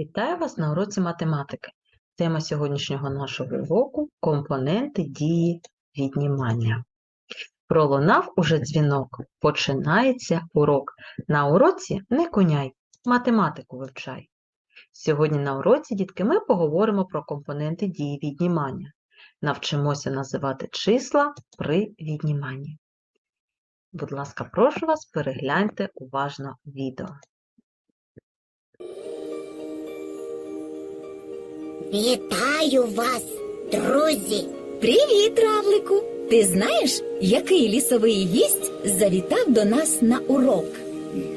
Вітаю вас на уроці математики. Тема сьогоднішнього нашого уроку – компоненти дії віднімання. Пролунав уже дзвінок, починається урок. На уроці не коняй, математику вивчай. Сьогодні на уроці, дітки, ми поговоримо про компоненти дії віднімання. Навчимося називати числа при відніманні. Будь ласка, прошу вас, перегляньте уважно відео. Вітаю вас, друзі! Привіт, Равлику! Ти знаєш, який лісовий гість завітав до нас на урок?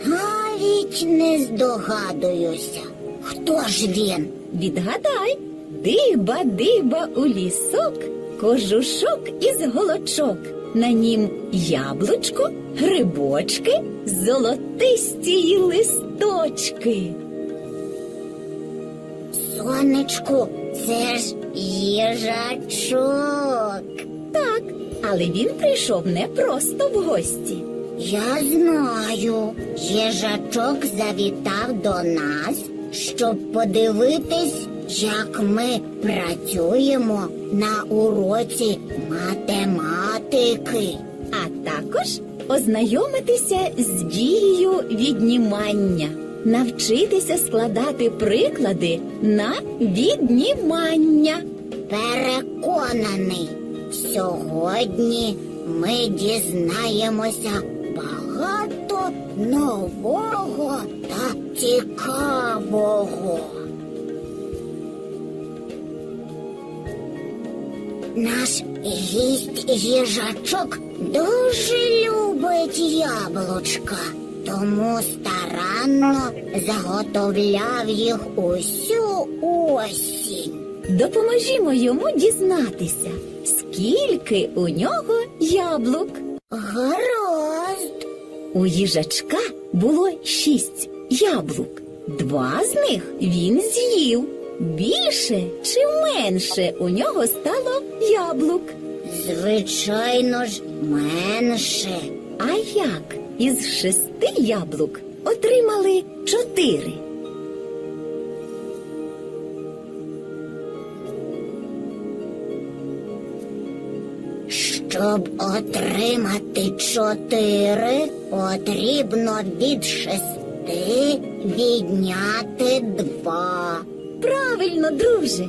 Навіть не здогадуюся. Хто ж він? Відгадай, диба, диба у лісок, кожушок із голочок. На нім яблучко, грибочки, золотисті листочки. Сонечку, це ж їжачок. Так, але він прийшов не просто в гості. Я знаю, їжачок завітав до нас, щоб подивитись, як ми працюємо на уроці математики. а також ознайомитися з дією віднімання, навчитися складати приклади на віднімання. Переконаний, сьогодні ми дізнаємося багато нового та цікавого. Наш гість їжачок дуже любить яблучка, тому старанно заготовляв їх усю осінь. Допоможімо йому дізнатися, скільки у нього яблук. Гаразд. У їжачка було шість яблук. Два з них він з'їв. Більше чи менше у нього стало яблук. Звичайно ж, менше. А як із шести яблук отримали чотири? Щоб отримати чотири, потрібно від шести відняти два. Правильно, друже.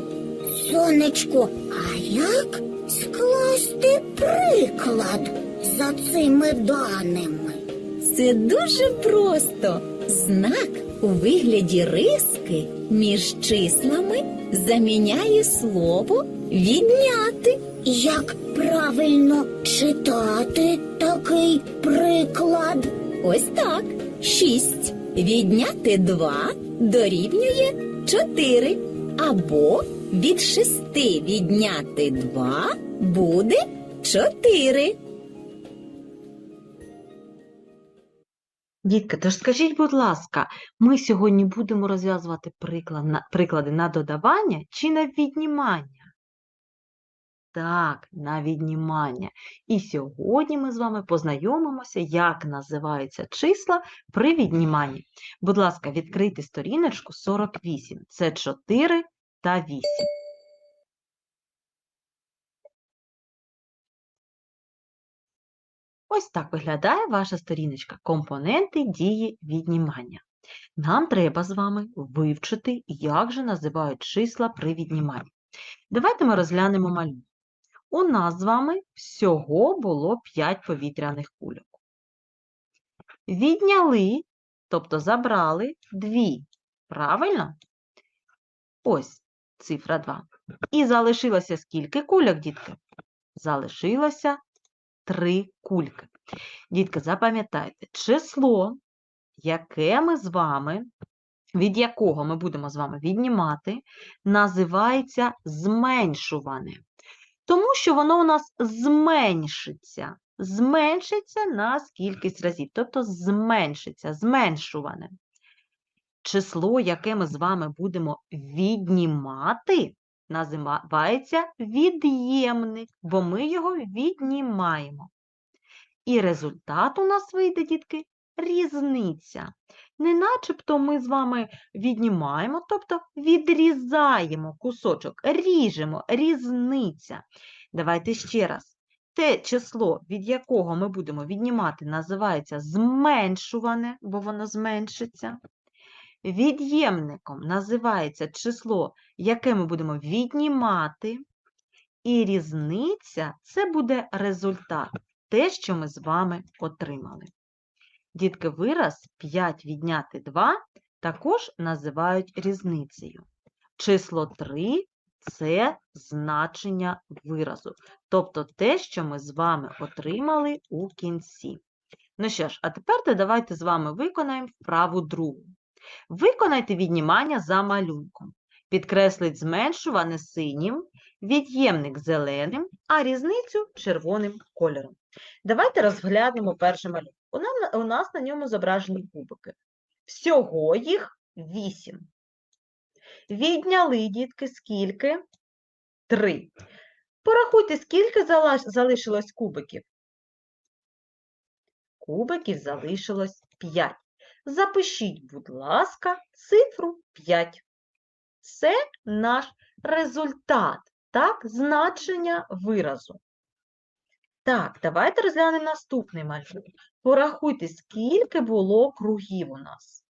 Сонечку, а як скласти приклад за цими даними? Це дуже просто. Знак у вигляді риски між числами заміняє слово відняти. Як правильно читати такий приклад? Ось так. Шість. Відняти два дорівнює чотири. Або від шести відняти два буде чотири. Дітки, тож скажіть, будь ласка, ми сьогодні будемо розв'язувати приклад на, приклади на додавання чи на віднімання? Так, на віднімання. І сьогодні ми з вами познайомимося, як називаються числа при відніманні. Будь ласка, відкрийте сторіночку 48. Це 4 та 8. Ось так виглядає ваша сторіночка компоненти дії віднімання. Нам треба з вами вивчити, як же називають числа при відніманні. Давайте ми розглянемо малюнок. У нас з вами всього було 5 повітряних кульок. Відняли, тобто забрали 2. Правильно? Ось цифра 2. І залишилося скільки кульок, дітки? Залишилося 3 кульки. Дітки, запам'ятайте, число, яке ми з вами, від якого ми будемо з вами віднімати, називається зменшуване. Тому що воно у нас зменшиться. Зменшиться на кількість разів, тобто зменшиться, зменшуване. Число, яке ми з вами будемо віднімати, називається від'ємник, бо ми його віднімаємо. І результат у нас вийде, дітки, різниця. Не начебто ми з вами віднімаємо, тобто відрізаємо кусочок, ріжемо, різниця. Давайте ще раз. Те число, від якого ми будемо віднімати, називається зменшуване, бо воно зменшиться. Від'ємником називається число, яке ми будемо віднімати. І різниця це буде результат, те, що ми з вами отримали. Дітки, вираз 5 відняти 2 також називають різницею. Число 3 це значення виразу, тобто те, що ми з вами отримали у кінці. Ну що ж, а тепер давайте з вами виконаємо вправу другу. Виконайте віднімання за малюнком. Підкресліть зменшуване синім, від'ємник зеленим, а різницю червоним кольором. Давайте розглянемо перший малюнок. У нас, у нас на ньому зображені кубики. Всього їх 8. Відняли, дітки, скільки? 3. Порахуйте, скільки залишилось кубиків. Кубиків залишилось 5. Запишіть, будь ласка, цифру 5. Це наш результат, так, значення виразу. Так, давайте розглянемо наступний малюнок. Порахуйте, скільки було кругів у нас.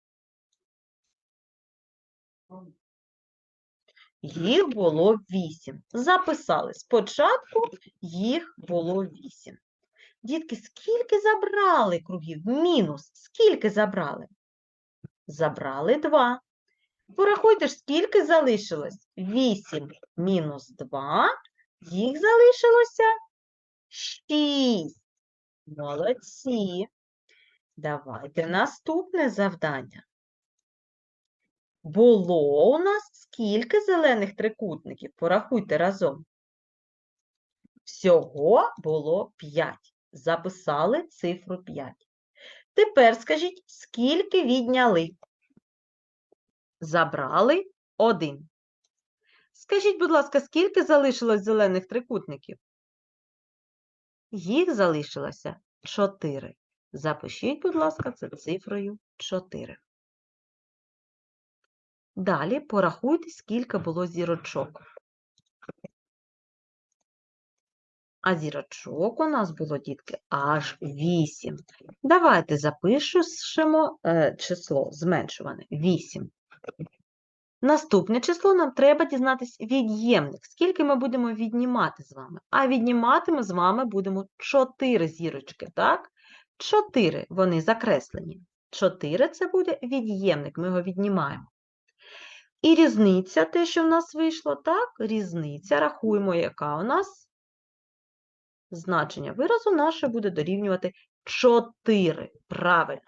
Їх було 8. Записали. Спочатку їх було 8. Дітки, скільки забрали кругів? Мінус. Скільки забрали? Забрали 2. Порахуйте ж, скільки залишилось? 8 мінус 2. Їх залишилося 6. Молодці. Давайте наступне завдання. Було у нас скільки зелених трикутників? Порахуйте разом. Всього було 5. Записали цифру 5. Тепер скажіть, скільки відняли? Забрали 1. Скажіть, будь ласка, скільки залишилось зелених трикутників? Їх залишилося 4. Запишіть, будь ласка, це цифрою 4. Далі порахуйте, скільки було зірочок. А зірочок у нас було, дітки, аж 8. Давайте запишемо е, число зменшуване 8. Наступне число нам треба дізнатись від'ємник. Скільки ми будемо віднімати з вами? А віднімати ми з вами будемо 4 зірочки, так? 4, вони закреслені. 4 – це буде від'ємник, ми його віднімаємо. І різниця, те, що в нас вийшло, так? Різниця, рахуємо, яка у нас значення виразу наше буде дорівнювати 4. Правильно.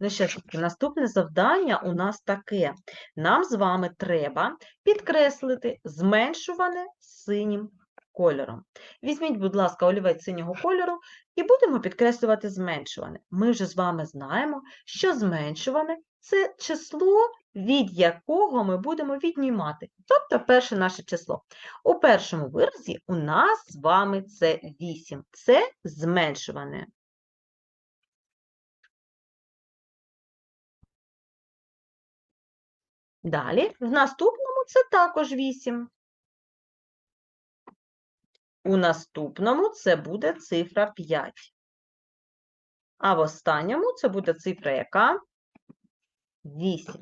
Ну що ж, наступне завдання у нас таке. Нам з вами треба підкреслити зменшуване синім кольором. Візьміть, будь ласка, олівець синього кольору і будемо підкреслювати зменшуване. Ми вже з вами знаємо, що зменшуване – це число, від якого ми будемо віднімати. Тобто перше наше число. У першому виразі у нас з вами це 8. Це зменшуване. Далі, в наступному це також 8. У наступному це буде цифра 5. А в останньому це буде цифра яка? 8.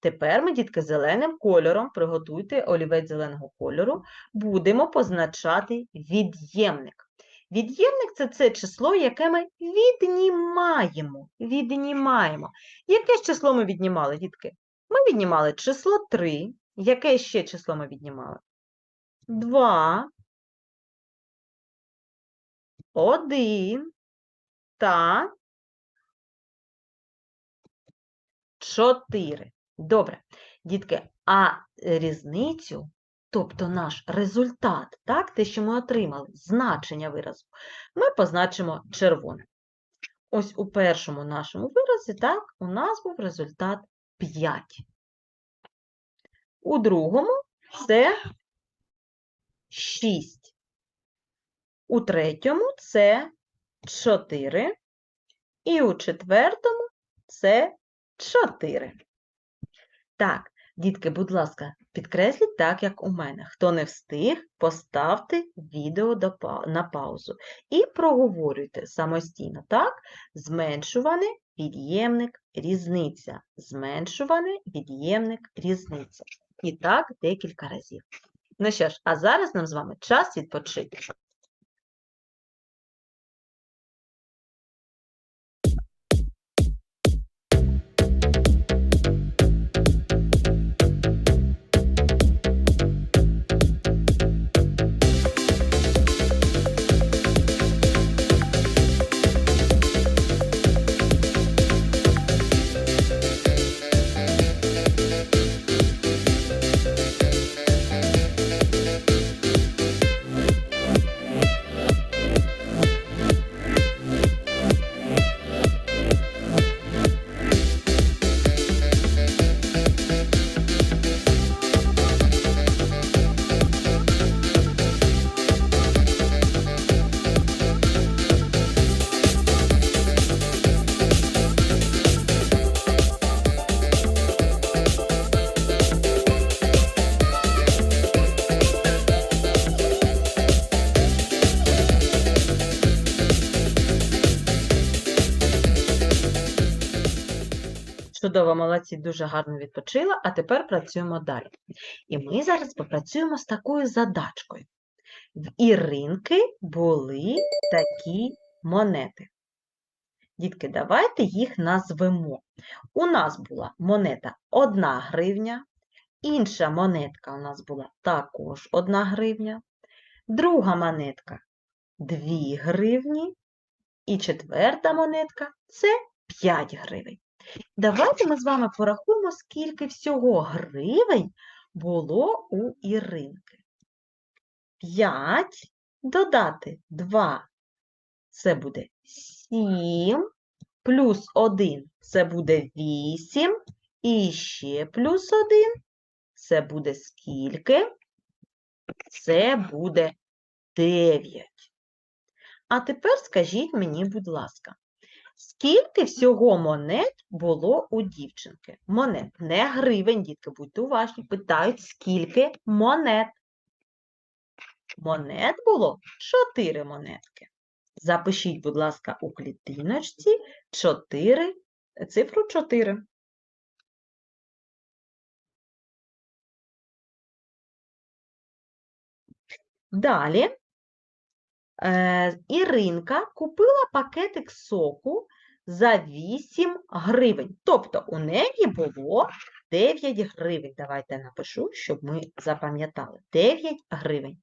Тепер ми, дітки, зеленим кольором, приготуйте олівець зеленого кольору, будемо позначати від'ємник. Від'ємник – це це число, яке ми віднімаємо. Віднімаємо. Яке ж число ми віднімали, дітки? Віднімали число 3. Яке ще число ми віднімали? 2, 1 та 4. Добре. Дітки, а різницю, тобто наш результат, так, те, що ми отримали, значення виразу, ми позначимо червоним. Ось у першому нашому виразі, так, у нас був результат 5. У другому це 6. У третьому це 4. І у четвертому це 4. Так, дітки, будь ласка, підкресліть так, як у мене. Хто не встиг, поставте відео на паузу і проговорюйте самостійно, так? Зменшуване, від'ємник, різниця. Зменшуване, від'ємник, різниця. І так декілька разів. Ну що ж, а зараз нам з вами час відпочити. Чудово, молодці, дуже гарно відпочила, а тепер працюємо далі. І ми зараз попрацюємо з такою задачкою. В Іринки були такі монети. Дітки, давайте їх назвемо. У нас була монета 1 гривня, інша монетка у нас була також 1 гривня, друга монетка 2 гривні, і четверта монетка це 5 гривень. Давайте ми з вами порахуємо, скільки всього гривень було у Іринки. 5 додати 2 це буде 7, плюс 1 це буде 8, і ще плюс 1 це буде скільки? Це буде 9. А тепер скажіть мені, будь ласка, Скільки всього монет було у дівчинки? Монет, не гривень, дітки, будьте уважні. Питають, скільки монет. Монет було 4 монетки. Запишіть, будь ласка, у клітиночці 4, цифру 4. Далі Іринка купила пакетик соку за 8 гривень. Тобто у неї було 9 гривень. Давайте напишу, щоб ми запам'ятали. 9 гривень.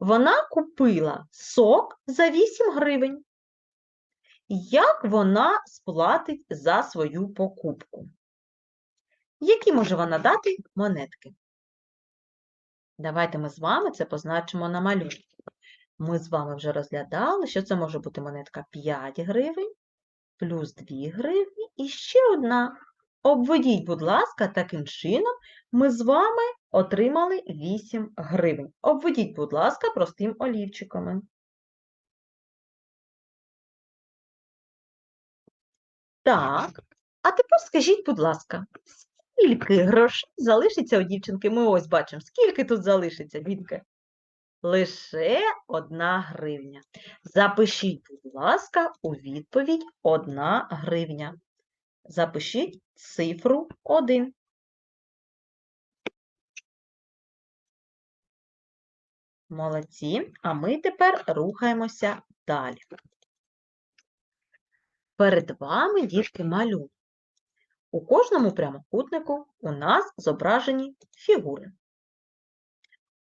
Вона купила сок за 8 гривень. Як вона сплатить за свою покупку? Які може вона дати монетки? Давайте ми з вами це позначимо на малюнку. Ми з вами вже розглядали, що це може бути монетка 5 гривень, плюс 2 гривні і ще одна. Обведіть, будь ласка, таким чином ми з вами отримали 8 гривень. Обведіть, будь ласка, простим олівчиками. Так, а тепер скажіть, будь ласка, скільки грошей залишиться у дівчинки? Ми ось бачимо, скільки тут залишиться, дітки? Лише одна гривня. Запишіть, будь ласка, у відповідь одна гривня. Запишіть цифру 1. Молодці. А ми тепер рухаємося далі. Перед вами, дітки, малюнок. У кожному прямокутнику у нас зображені фігури.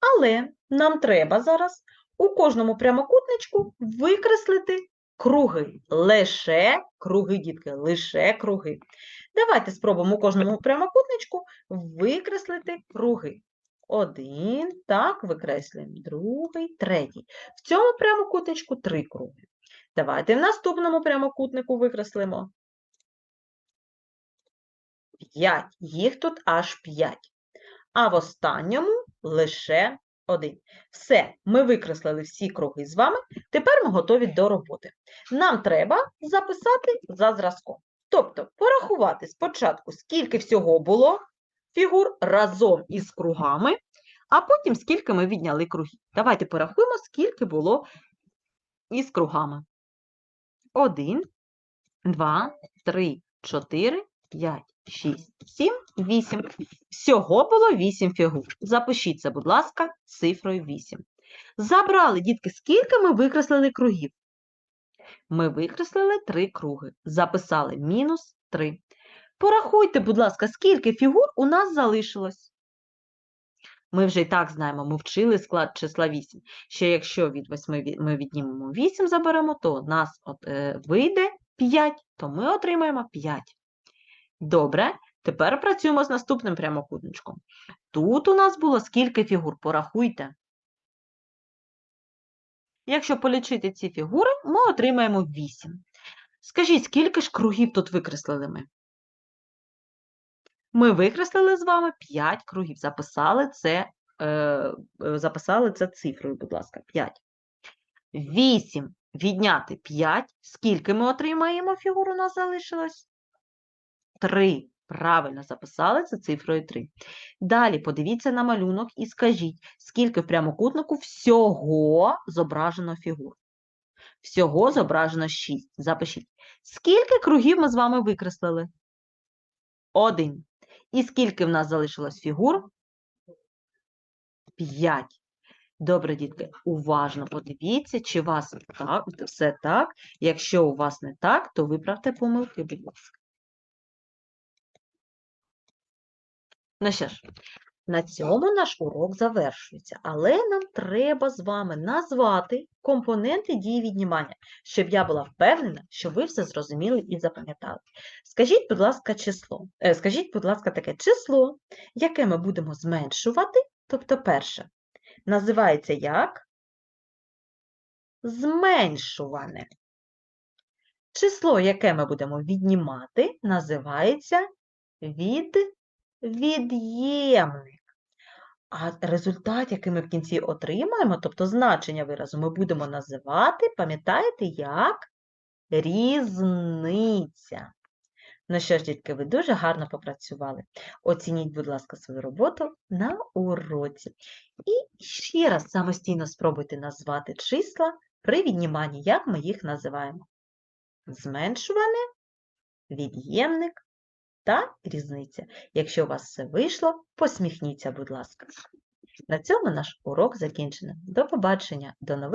Але нам треба зараз у кожному прямокутничку викреслити круги. Лише круги, дітки, лише круги. Давайте спробуємо у кожному прямокутничку викреслити круги. Один, так, викреслюємо, другий, третій. В цьому прямокутничку три круги. Давайте в наступному прямокутнику викреслимо. П'ять. Їх тут аж п'ять. А в останньому лише 1. Все, ми викреслили всі круги з вами. Тепер ми готові до роботи. Нам треба записати за зразком. Тобто порахувати спочатку, скільки всього було фігур разом із кругами, а потім скільки ми відняли кругів. Давайте порахуємо, скільки було із кругами. 1, 2, 3, 4, 5, 6, 7, 8. Всього було 8 фігур. Запишіть це, будь ласка, цифрою 8. Забрали, дітки, скільки ми викреслили кругів? Ми викреслили 3 круги. Записали мінус 3. Порахуйте, будь ласка, скільки фігур у нас залишилось. Ми вже і так знаємо, ми вчили склад числа 8. Ще якщо від 8 ми віднімемо 8, заберемо, то у нас от, е, вийде 5, то ми отримаємо 5. Добре, тепер працюємо з наступним прямокутничком. Тут у нас було скільки фігур? Порахуйте. Якщо полічити ці фігури, ми отримаємо 8. Скажіть, скільки ж кругів тут викреслили ми? Ми викреслили з вами 5 кругів. Записали це, е, е, записали це цифрою, будь ласка, 5. 8 відняти 5. Скільки ми отримаємо фігур у нас залишилось? 3. Правильно записали це цифрою 3. Далі подивіться на малюнок і скажіть, скільки в прямокутнику всього зображено фігур. Всього зображено 6. Запишіть. Скільки кругів ми з вами викреслили? Один. І скільки в нас залишилось фігур? П'ять. Добре, дітки, уважно подивіться, чи у вас так, все так. Якщо у вас не так, то виправте помилки, будь ласка. Ну що ж, на цьому наш урок завершується, але нам треба з вами назвати компоненти дії віднімання, щоб я була впевнена, що ви все зрозуміли і запам'ятали. Скажіть, будь ласка, число. Е, скажіть, будь ласка, таке число, яке ми будемо зменшувати, тобто перше, називається як зменшуване. Число, яке ми будемо віднімати, називається від від'ємник. А результат, який ми в кінці отримаємо, тобто значення виразу, ми будемо називати, пам'ятаєте, як різниця. Ну що ж, дітки, ви дуже гарно попрацювали. Оцініть, будь ласка, свою роботу на уроці. І ще раз самостійно спробуйте назвати числа при відніманні, як ми їх називаємо. Зменшуване, від'ємник та різниця. Якщо у вас все вийшло, посміхніться, будь ласка. На цьому наш урок закінчено. До побачення, до нових